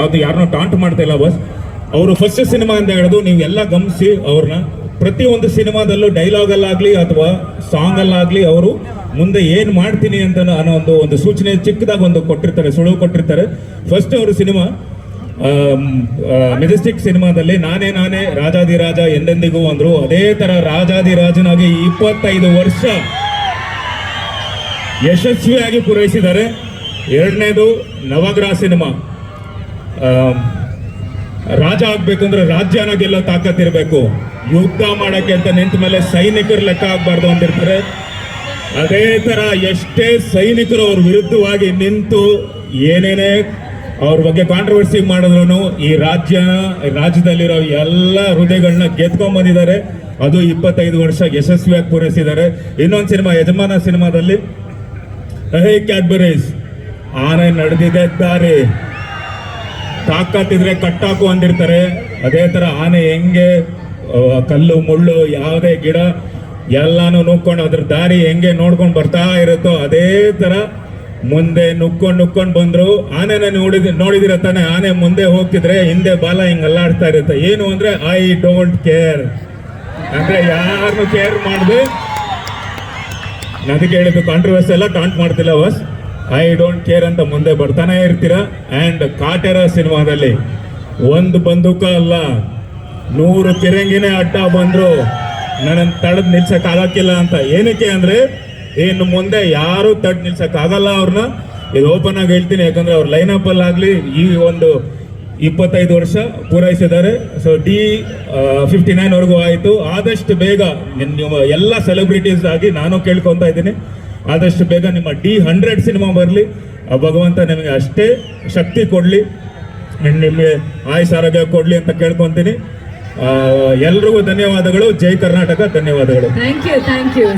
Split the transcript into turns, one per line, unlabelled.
ಯಾವ್ದು ಯಾರನ್ನೂ ಟಾಂಟ್ ಮಾಡ್ತಾ ಇಲ್ಲ ಬಸ್ ಅವರು ಫಸ್ಟ್ ಸಿನಿಮಾ ಅಂತ ಹೇಳೋದು ನೀವೆಲ್ಲ ಗಮನಿಸಿ ಅವ್ರನ್ನ. ಪ್ರತಿಯೊಂದು ಸಿನಿಮಾದಲ್ಲೂ ಡೈಲಾಗ್ ಅಲ್ಲಾಗ್ಲಿ ಅಥವಾ ಸಾಂಗ್ ಅಲ್ಲಾಗ್ಲಿ ಅವರು ಮುಂದೆ ಏನ್ ಮಾಡ್ತೀನಿ ಅಂತ ಅನ್ನೋ ಒಂದು ಒಂದು ಸೂಚನೆ ಚಿಕ್ಕದಾಗಿ ಒಂದು ಕೊಟ್ಟಿರ್ತಾರೆ ಸುಳುವು ಕೊಟ್ಟಿರ್ತಾರೆ. ಫಸ್ಟ್ ಅವರು ಸಿನಿಮಾ ಮೆಜೆಸ್ಟಿಕ್ ಸಿನಿಮಾದಲ್ಲಿ ನಾನೇ ನಾನೇ ರಾಜಾದಿರಾಜ ಎಂದೆಂದಿಗೂ ಅಂದ್ರು. ಅದೇ ತರ ರಾಜಾದಿರಾಜನಾಗಿ ಇಪ್ಪತ್ತೈದು ವರ್ಷ ಯಶಸ್ವಿಯಾಗಿ ಪೂರೈಸಿದ್ದಾರೆ. ಎರಡನೇದು ನವಗ್ರಹ ಸಿನಿಮಾ ರಾಜ ಆಗ್ಬೇಕಂದ್ರೆ ರಾಜ್ಯನ ಗೆಲ್ಲೋ ಇರಬೇಕು. ಯುದ್ಧ ಮಾಡಕ್ಕೆ ಅಂತ ನಿಂತ ಮೇಲೆ ಸೈನಿಕರ ಲೆಕ್ಕ ಆಗ್ಬಾರ್ದು ಅಂತಿರ್ತಾರೆ ಅದೇ ತರ ಎಷ್ಟೇ ಸೈನಿಕರು ಅವ್ರ ವಿರುದ್ಧವಾಗಿ ನಿಂತು ಏನೇನೇ ಅವ್ರ ಬಗ್ಗೆ ಕಾಂಟ್ರವರ್ಸಿ ಮಾಡಿದ್ರು ಈ ರಾಜ್ಯ, ರಾಜ್ಯದಲ್ಲಿರೋ ಎಲ್ಲ ಹೃದಯಗಳನ್ನ ಗೆದ್ಕೊಂಡ್ ಬಂದಿದ್ದಾರೆ. ಅದು ಇಪ್ಪತ್ತೈದು ವರ್ಷ ಯಶಸ್ವಿಯಾಗಿ ಪೂರೈಸಿದ್ದಾರೆ. ಇನ್ನೊಂದು ಸಿನಿಮಾ, ಯಜಮಾನ ಸಿನಿಮಾದಲ್ಲಿ, ಹೇ ಕ್ಯಾಡ್ಬರೀಸ್, ಆನೆ ನಡೆದಿದೆ ದಾರಿ. ತಾಕತ್ತಿದ್ರೆ ಕಟ್ಟಾಕು ಅಂದಿರ್ತಾರೆ. ಅದೇ ತರ ಆನೆ ಹೆಂಗೆ ಕಲ್ಲು, ಮುಳ್ಳು, ಯಾವುದೇ ಗಿಡ ಎಲ್ಲಾನು ನುಗ್ಕೊಂಡು ಅದ್ರ ದಾರಿ ಹೆಂಗೆ ನೋಡ್ಕೊಂಡು ಬರ್ತಾ ಇರುತ್ತೋ ಅದೇ ತರ ಮುಂದೆ ನುಗ್ಕೊಂಡು ನುಗ್ಕೊಂಡು ಬಂದ್ರು. ಆನೆನ ನೋಡಿದ, ನೋಡಿದಿರ ತಾನೆ, ಆನೆ ಮುಂದೆ ಹೋಗ್ತಿದ್ರೆ ಹಿಂದೆ ಬಾಲ ಹಿಂಗೆ ಅಲ್ಲಾಡ್ತಾ ಇರುತ್ತೆ. ಏನು ಅಂದ್ರೆ ಐ ಡೋಂಟ್ ಕೇರ್ ಅಂದ್ರೆ ಯಾರನ್ನು ಕೇರ್ ಮಾಡಿದೆ. ನನಗೆ ಹೇಳಿದ್ದು ಕಾಂಟ್ರವರ್ಸಿ ಎಲ್ಲ ಟಾಂಟ್ ಮಾಡ್ತಿಲ್ಲ ಬಸ್ ಐ ಡೋಂಟ್ ಕೇರ್ ಅಂತ ಮುಂದೆ ಬರ್ತಾನೆ ಇರ್ತೀರಾ? ಅಂಡ್ ಕಾಟೆರ ಸಿನಿಮಾದಲ್ಲಿ ಒಂದು ಬಂದೂಕ ಅಲ್ಲ, ನೂರು ತಿರಂಗಿನೇ ಅಡ್ಡ ಬಂದ್ರು ನನ್ನ ತಡೆದು ನಿಲ್ಸಕ್ ಆಗಕ್ಕಿಲ್ಲ ಅಂತ. ಏನಕ್ಕೆ ಅಂದ್ರೆ, ಇನ್ನು ಮುಂದೆ ಯಾರು ತಡ್ ನಿಲ್ಸಕ್ ಆಗಲ್ಲ ಅವ್ರನ್ನ ಇದು ಓಪನ್ ಆಗಿ ಹೇಳ್ತೀನಿ, ಯಾಕಂದ್ರೆ ಅವ್ರ ಲೈನ್ ಅಪ್ ಅಲ್ಲಿ ಆಗ್ಲಿ ಈ ಒಂದು ಇಪ್ಪತ್ತೈದು ವರ್ಷ ಪೂರೈಸಿದ್ದಾರೆ. ಸೊ ಡಿ ಫಿಫ್ಟಿ ನೈನ್ವರೆಗೂ ಆಯಿತು. ಆದಷ್ಟು ಬೇಗ ನಿಮ್ಮ ಎಲ್ಲ ಸೆಲೆಬ್ರಿಟೀಸ್ ಆಗಿ ನಾನು ಕೇಳ್ಕೊತಾ ಇದ್ದೀನಿ. ಆದಷ್ಟು ಬೇಗ ನಿಮ್ಮ ಡಿ ಹಂಡ್ರೆಡ್ ಸಿನಿಮಾ ಬರಲಿ. ಭಗವಂತ ನಿಮಗೆ ಅಷ್ಟೇ ಶಕ್ತಿ ಕೊಡಲಿ. ನಿಮಗೆ ಆಯುಷ್ ಆರೋಗ್ಯ ಕೊಡಲಿ ಅಂತ ಕೇಳ್ಕೊತೀನಿ. ಆ, ಎಲ್ರಿಗೂ ಧನ್ಯವಾದಗಳು. ಜೈ ಕರ್ನಾಟಕ. ಧನ್ಯವಾದಗಳು.
Thank you thank you